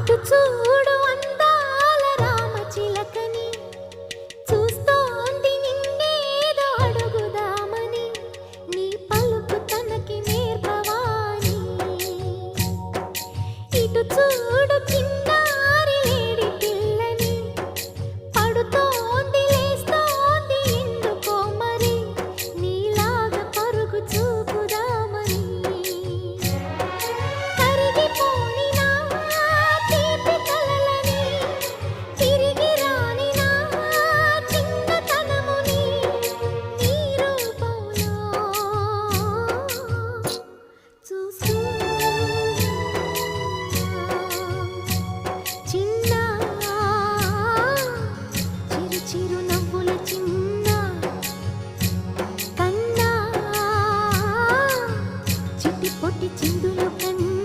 అటు చూడు అందాల రామచిలకని చూస్తోంది నిన్నేదో అడుగుదామని. నీ పలుపు తనకి నేర్పవాని. ఇటు చూడు చిన్న చిట్టి పొట్టి చిందులు కన్ను